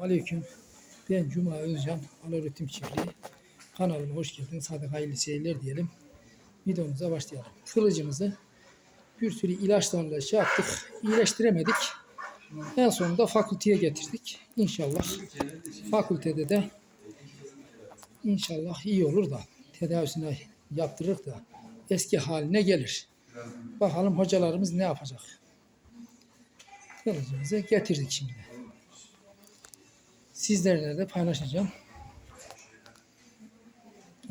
Aleyküm. Ben Cuma Özcan, Aloritim Çiftliği. Kanalıma hoş geldiniz. Hadi hayırlı seyirler diyelim. Videomuza başlayalım. Kılıcımızı bir sürü ilaçlarla şey yaptık. iyileştiremedik. En sonunda fakülteye getirdik. İnşallah fakültede de inşallah iyi olur da tedavisini yaptırır da eski haline gelir. Bakalım hocalarımız ne yapacak. Kılıcımızı getirdik şimdi. Sizlerle de paylaşacağım.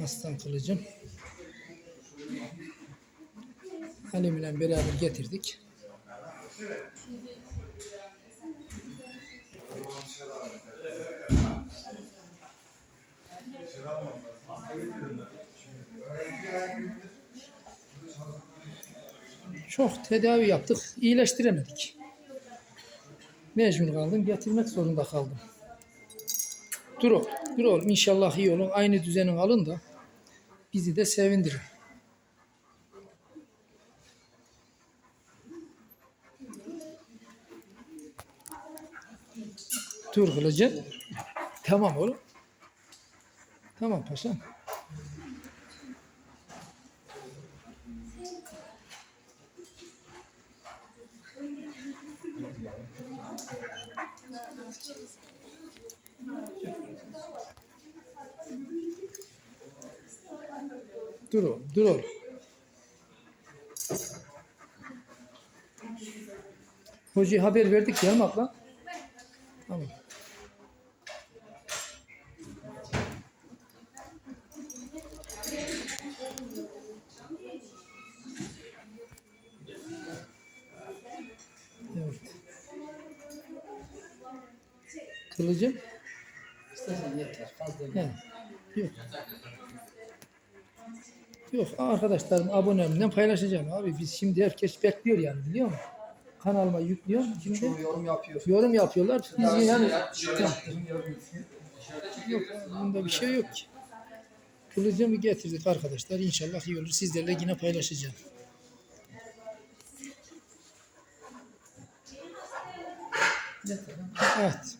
Aslan kılıcım. Halim ile beraber getirdik. Çok tedavi yaptık, iyileştiremedik. Mecbur kaldım, getirmek zorunda kaldım. Dur oğlum, dur oğlum. İnşallah iyi olun. Aynı düzenin alın da bizi de sevindirin. Dur kılıcı. Tamam oğlum. Tamam paşam. Dur oğlum, dur oğlum. Hocaya haber verdik mi abla? Tamam. Evet. Kılıcım? İstersen yeter. Fazla He. Yok. Yok arkadaşlarım abonemden paylaşacağım abi. Biz şimdi herkes bekliyor yani biliyor musun? Kanalıma yüklüyorum. Şimdi çoğu yorum yapıyor. yorum yapıyorlar. Biz yani yapıyor. yok bunda bir şey yok ki. Kılıcımı getirdik arkadaşlar. İnşallah iyi olur. Sizlerle yine paylaşacağım. Evet.